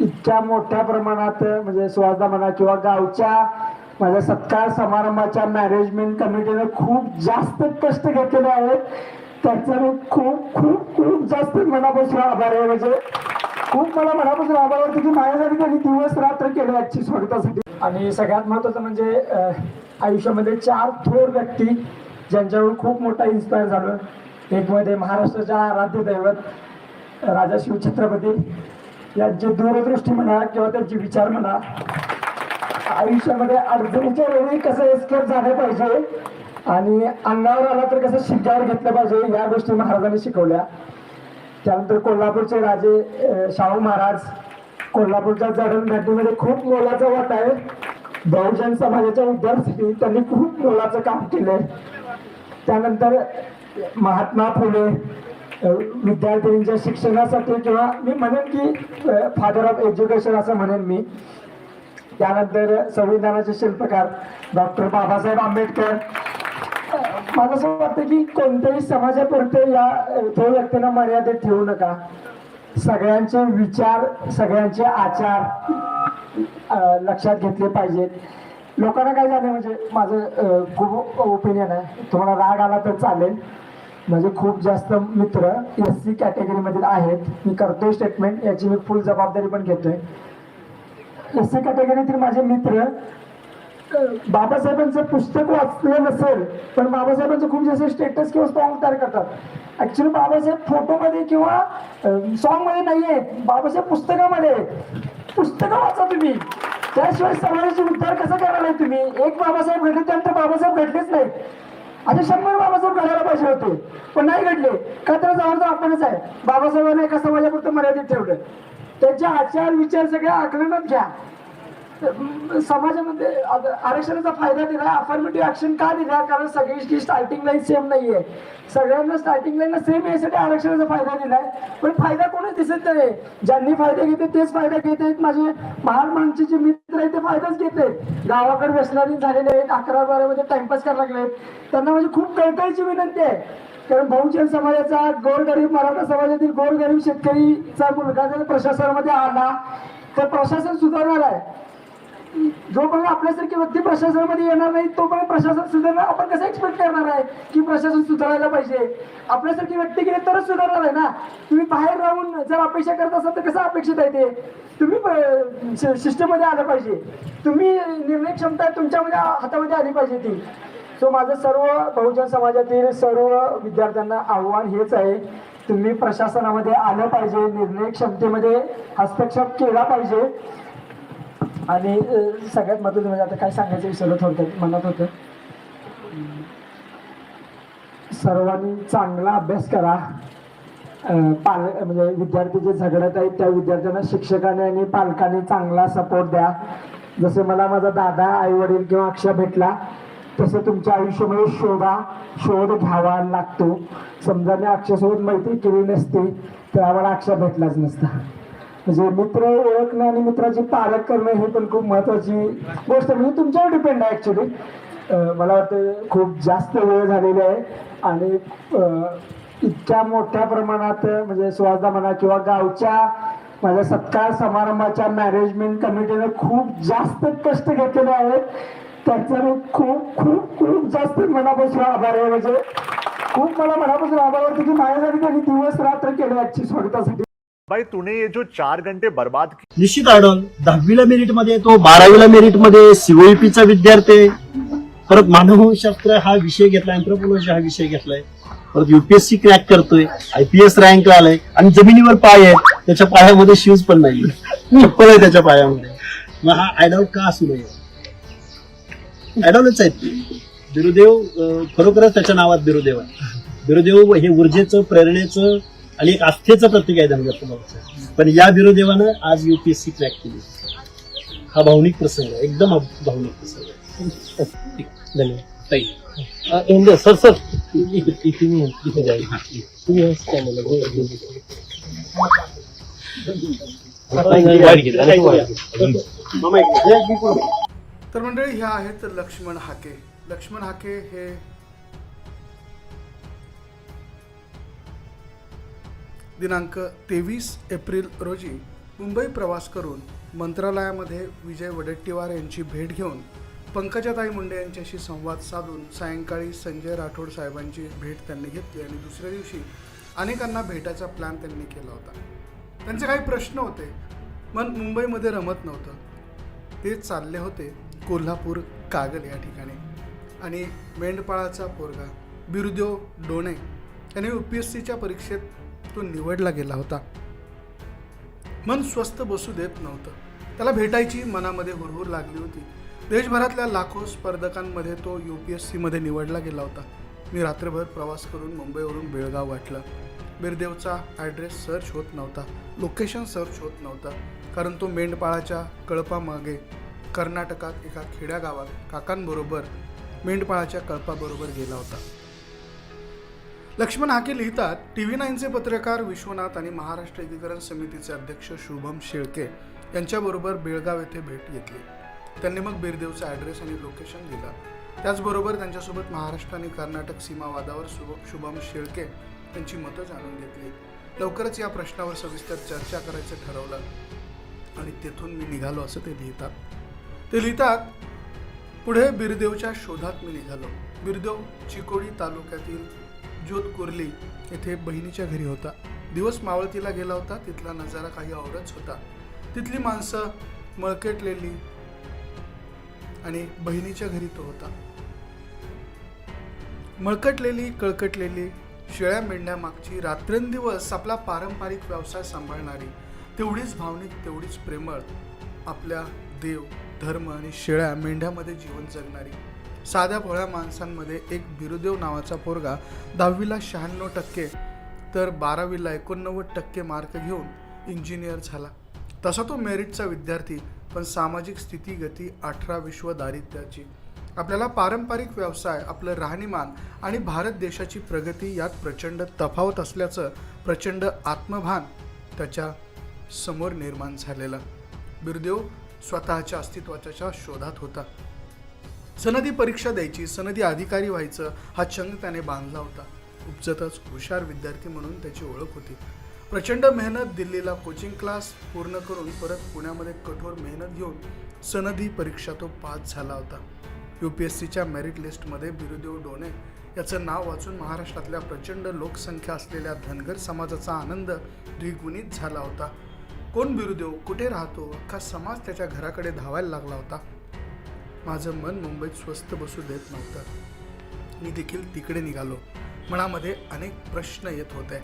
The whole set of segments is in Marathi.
इतक्या मोठ्या प्रमाणात म्हणजे सुहासदा म्हणा किंवा गावच्या माझ्या सत्कार समारंभाच्या मॅनेजमेंट कमिटीने खूप जास्त कष्ट घेतलेले आहेत. त्याचा मी खूप खूप खूप जास्त मनापासून आभार आहे. म्हणजे खूप मला मनापासून आभार वाटतो की माझ्यासाठी त्यांनी दिवस रात्र केले आजची स्वागतासाठी आणि सगळ्यात महत्त्वाचं म्हणजे आयुष्यामध्ये चार थोर व्यक्ती ज्यांच्यावर खूप मोठा इन्स्पायर झालो एक मध्ये महाराष्ट्राच्या आराध्य दैवत राजा शिवछत्रपती यांची दूरदृष्टी म्हणा किंवा त्यांचे विचार म्हणा आयुष्यामध्ये अडचणीच्या वेळी कसं एस्केप झालं पाहिजे आणि अंगावर आला तर कसं शिक्क्यावर घेतलं पाहिजे या गोष्टी महाराजांनी शिकवल्या. त्यानंतर कोल्हापूरचे राजे शाहू महाराज कोल्हापूरच्या जडणघडणीमध्ये खूप मोलाचा वाट आहे. बहुजन समाजाच्या उद्धारासाठी त्यांनी खूप मोलाचं काम केलंय. त्यानंतर महात्मा फुले विद्यार्थ्यांच्या शिक्षणासाठी किंवा मी म्हणेन की फादर ऑफ एज्युकेशन असं म्हणेन मी. त्यानंतर संविधानाचे शिल्पकार डॉक्टर बाबासाहेब आंबेडकर. मला असं वाटतं की कोणत्याही समाजापुरते या थोर व्यक्तींना मर्यादित ठेवू नका. सगळ्यांचे विचार सगळ्यांचे आचार लक्षात घेतले पाहिजेत. लोकांना काय झालं म्हणजे माझं खूप ओपिनियन आहे. तुम्हाला राग आला तर चालेल. माझे खूप जास्त मित्र एस सी कॅटेगरीमधील आहेत. मी करतोय स्टेटमेंट याची मी फुल जबाबदारी पण घेतोय. एस सी कॅटेगरीतील माझे मित्र बाबासाहेबांचं पुस्तक वाचलं नसेल पण बाबासाहेबांचं खूप जास्त स्टेटस किंवा सॉंग तयार करतात. ऍक्च्युली बाबासाहेब फोटोमध्ये किंवा सॉन्गमध्ये नाही आहेत बाबासाहेब पुस्तकामध्ये आहेत. पुस्तकं वाचा तुम्ही. त्याशिवाय समाजाचा उद्धार कसा करणार तुम्ही? एक बाबासाहेब घडले त्यानंतर बाबासाहेब घडलेच नाही आता शंभर बाबासाहेब घडायला पाहिजे होते. पण नाही घडले. का तर जवळजवळ आपणच आहे. बाबासाहेबांना एका समाजापुरतं मर्यादित ठेवलं. त्यांच्या आचार विचार सगळ्या आकलनात घ्या. समाजामध्ये आरक्षणाचा फायदा दिला अफर्मेटिव्ह ऍक्शन का दिला? कारण सगळ्यांची स्टार्टिंग लाईन सेम नाहीये. सगळ्यांना स्टार्टिंग लाईन सेम यासाठी आरक्षणाचा फायदा दिलाय. पण फायदा कोणी दिसत नाही. ज्यांनी फायदा घेते तेच फायदा घेत आहेत. माझे महाराष्ट्रांचे जे मित्र आहेत ते फायदाच घेत आहेत. गावाकडे व्यसनाधीन झालेले आहेत अकरा बारामध्ये टाइमपास करायला लागले त्यांना म्हणजे खूप कळकळीची विनंती आहे. कारण बहुजन समाजाचा गोरगरीब मराठा समाजातील गोरगरीब शेतकरीचा मुलगा जर प्रशासनामध्ये आला तर प्रशासन सुधारणार आहे. जोपर्यंत आपल्यासारखी व्यक्ती प्रशासनामध्ये येणार नाही तोपर्यंत प्रशासन सुधारणार आपण कसं एक्सपेक्ट करणार आहे? की प्रशासन सुधारायला पाहिजे. आपल्यासारखी व्यक्ती गेली तरच सुधारणार आहे ना? तुम्ही बाहेर राहून जर अपेक्षा करत असाल तर कसं अपेक्षित आहे ते? तुम्ही सिस्टममध्ये आलं पाहिजे. तुम्ही निर्णय क्षमता तुमच्यामध्ये हातामध्ये आली पाहिजे ती. सो माझं सर्व बहुजन समाजातील सर्व विद्यार्थ्यांना आव्हान हेच आहे. तुम्ही प्रशासनामध्ये आलं पाहिजे. निर्णय क्षमतेमध्ये हस्तक्षेप केला पाहिजे. आणि सगळ्यात महत्त्वाचं म्हणजे आता काय सांगायचं विसरलं थोडक्यात म्हणत होतं. सर्वांनी चांगला अभ्यास करा. पाल म्हणजे विद्यार्थी जे झगडत आहेत त्या विद्यार्थ्यांना शिक्षकाने आणि पालकांनी चांगला सपोर्ट द्या. जसे मला माझा दादा आई वडील किंवा अक्षय भेटला तसं तुमच्या आयुष्यामध्ये शोधा शोध घ्यावा लागतो. समजा मी अक्षयसोबत मैत्री केली नसती तर आम्हाला अक्षय भेटलाच नसता. म्हणजे मित्र ओळखणं आणि मित्राची पालक करणं हे पण खूप महत्वाची गोष्ट म्हणजे तुमच्यावर डिपेंड आहे ऍक्च्युली मला वाटतं खूप जास्त वेळ झालेला आहे. आणि अं, इतक्या मोठ्या प्रमाणात म्हणजे सुहासदा म्हणा किंवा गावच्या माझ्या सत्कार समारंभाच्या मॅनेजमेंट कमिटीने खूप जास्त कष्ट घेतलेले आहेत. त्याचा मी खूप खूप खूप जास्त मनापासून आभार आहे. म्हणजे खूप मला मनापासून आभार वाटतं की माझ्यासाठी त्यांनी दिवस रात्र केले आजची स्वागतासाठी. भाई तूने ये जो चार घंटे बर्बाद किए निश्चित आढळ दहावीला मेरिटमध्ये तो बारावीला मेरिटमध्ये सीओईपीचा विद्यार्थी परत मानवशास्त्र हा विषय घेतलाय अँथ्रोपॉलॉजी हा विषय घेतलाय. परत युपीएससी क्रॅक करतोय आयपीएस रँक आलाय आणि जमिनीवर पाय आहे त्याच्या पायामध्ये शूज पण नाही चप्पल आहे त्याच्या पायामध्ये. मग हा आयडॉल का असू नये आयडॉलच आहेत. बिरुदेव खरोखरच त्याच्या नावात बिरुदेव आहे बिरुदेव हे ऊर्जेचं प्रेरणेचं आणि एक आस्थेचं प्रतीक आहे धनगर समाजाचं. पण या बिरुदेवानं आज युपीएससी क्रॅक केली. हा भावनिक प्रसंग आहे. एकदम भावनिक प्रसंग आहे. ठीक, धन्यवाद. ताई. अ, इंद सर सर. तुम्ही जाईल तर मंडळी ह्या आहेत लक्ष्मण हाके. लक्ष्मण हाके हे दिनांक तेवीस एप्रिल रोजी मुंबई प्रवास करून मंत्रालयामध्ये विजय वडेट्टीवार यांची भेट घेऊन पंकजाताई मुंडे यांच्याशी संवाद साधून सायंकाळी संजय राठोड साहेबांची भेट त्यांनी घेतली आणि दुसऱ्या दिवशी अनेकांना भेटायचा प्लॅन त्यांनी केला होता. त्यांचे काही प्रश्न होते. मन मुंबईमध्ये रमत नव्हतं. ते चालले होते कोल्हापूर कागल या ठिकाणी. आणि मेंढपाळाचा पोरगा बिरुदेव डोणे याने यू पी एस सीच्या परीक्षेत तो निवडला गेला होता. मन स्वस्थ बसू देत नव्हतं. त्याला भेटायची मनामध्ये हुरहुर लागली होती. देशभरातल्या लाखो स्पर्धकांमध्ये तो यू पी एस सीमध्ये निवडला गेला होता. मी रात्रभर प्रवास करून मुंबईवरून बेळगाव वाटलं. बिरदेवचा ॲड्रेस सर्च होत नव्हता. लोकेशन सर्च होत नव्हतं. कारण तो मेंढपाळाच्या कळपामागे कर्नाटकात एका खेड्यागावात काकांबरोबर मेंढपाळाच्या कळपाबरोबर गेला होता. लक्ष्मण हाके लिहितात टी व्ही नाईनचे पत्रकार विश्वनाथ आणि महाराष्ट्र एकीकरण समितीचे अध्यक्ष शुभम शेळके यांच्याबरोबर बेळगाव येथे भेट घेतली. त्यांनी मग बिरदेवचा ॲड्रेस आणि लोकेशन दिला. त्याचबरोबर त्यांच्यासोबत महाराष्ट्र आणि कर्नाटक सीमावादावर शुभ शुभम शेळके यांची मतं जाणून घेतली. लवकरच या प्रश्नावर सविस्तर चर्चा करायचं ठरवलं आणि तेथून मी निघालो असं ते लिहितात. ते लिहितात पुढे बिरदेवच्या शोधात मी निघालो. बिरदेव चिकोडी तालुक्यातील ज्योत कुर्ली येथे बहिणीच्या घरी होता. दिवस मावळतीला गेला होता तिथला नजारा काही आवडच होता. तिथली माणसं मळकेटलेली आणि बहिणीच्या घरी तो होता. मळकटलेली कळकटलेली शेळ्या मेंढ्यामागची रात्रंदिवस आपला पारंपरिक व्यवसाय सांभाळणारी तेवढीच भावनिक तेवढीच प्रेमळ आपल्या देव धर्म आणि शेळ्या मेंढ्यामध्ये जीवन जगणारी. साध्या भोळ्या माणसांमध्ये एक बिरुदेव नावाचा पोरगा दहावीला शहाण्णव टक्के तर बारावीला एकोणनव्वद टक्के मार्क घेऊन इंजिनियर झाला. तसा तो मेरिटचा विद्यार्थी पण सामाजिक स्थितीगती अठरा विश्व दारिद्र्याची. आपल्याला पारंपरिक व्यवसाय आपलं राहणीमान आणि भारत देशाची प्रगती यात प्रचंड तफावत असल्याचं प्रचंड आत्मभान त्याच्यासमोर निर्माण झालेलं. बिरदेव स्वतःच्या अस्तित्वाच्या शोधात होता. सनदी परीक्षा द्यायची सनदी अधिकारी व्हायचं हा छंद त्याने बांधला होता. उपजतच हुशार विद्यार्थी म्हणून त्याची ओळख होती. प्रचंड मेहनत दिल्लीला कोचिंग क्लास पूर्ण करून परत पुण्यामध्ये कठोर मेहनत घेऊन सनदी परीक्षा तो पास झाला होता. यू पी एस सीच्या मेरिट लिस्टमध्ये बिरुदेव डोणे याचं नाव वाचून महाराष्ट्रातल्या प्रचंड लोकसंख्या असलेल्या धनगर समाजाचा आनंद द्विगुणित झाला होता. कोण बिरुदेव कुठे राहतो अख्खा समाज त्याच्या घराकडे धावायला लागला होता. माझं मन मुंबईत स्वस्त बसू देत नव्हतं. मी देखील तिकडे निघालो. मनामध्ये अनेक प्रश्न येत होते.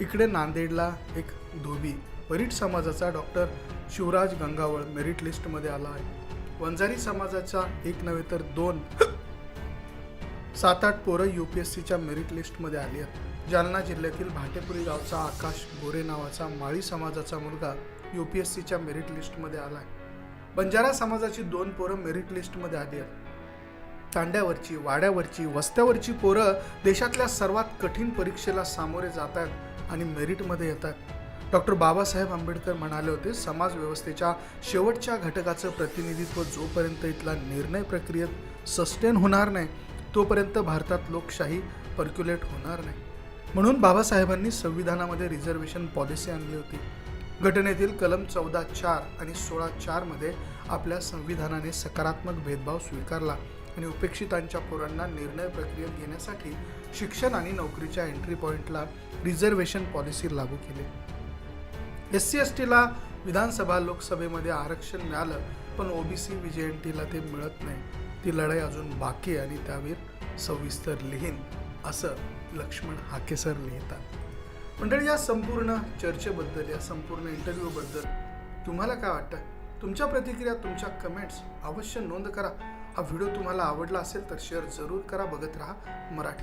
इकडे नांदेडला एक धोबी परीट समाजाचा डॉक्टर शिवराज गंगावळ मेरिट लिस्टमध्ये आला आहे. वंजारी समाजाचा एक नव्हे तर दोन सात आठ पोरं यू पी एस सीच्या मेरिट लिस्टमध्ये आली आहेत. जालना जिल्ह्यातील भाटेपुरी गावचा आकाश गोरे नावाचा माळी समाजाचा मुलगा यू पी एस सीच्या मेरिट लिस्टमध्ये आला आहे. बंजारा समाजाची दोन पोरं मेरिट लिस्टमध्ये आली आहेत. तांड्यावरची वाड्यावरची वस्त्यावरची पोरं देशातल्या सर्वात कठीण परीक्षेला सामोरे जात आहेत आणि मेरिटमध्ये येतात डॉक्टर बाबासाहेब आंबेडकर म्हणाले होते समाज व्यवस्थेच्या शेवटच्या घटकाचं प्रतिनिधित्व जोपर्यंत इथला निर्णय प्रक्रियेत सस्टेन होणार नाही तोपर्यंत भारतात लोकशाही पर्क्युलेट होणार नाही. म्हणून बाबासाहेबांनी संविधानामध्ये रिझर्वेशन पॉलिसी आणली होती. घटनेतील कलम चौदा चार आणि सोळा चारमध्ये आपल्या संविधानाने सकारात्मक भेदभाव स्वीकारला आणि उपेक्षितांच्या पोरांना निर्णय प्रक्रियेत घेण्यासाठी शिक्षण आणि नोकरीच्या एंट्री पॉईंटला रिझर्वेशन पॉलिसी लागू केली. एस सी एस टीला विधानसभा लोकसभेमध्ये आरक्षण मिळालं पण ओबीसी टीला ते मिळत नाही. ती लढाई अजून बाकी आणि त्यावर सविस्तर लिहीन असं लक्ष्मण हाकेसर लिहितात. मंडळी या संपूर्ण चर्चेबद्दल या संपूर्ण इंटरव्ह्यूबद्दल तुम्हाला काय वाटतं? तुमच्या प्रतिक्रिया तुमच्या कमेंट्स अवश्य नोंद करा. हा व्हिडिओ तुम्हाला आवडला असेल तर शेअर जरूर करा. बघत राहा मराठी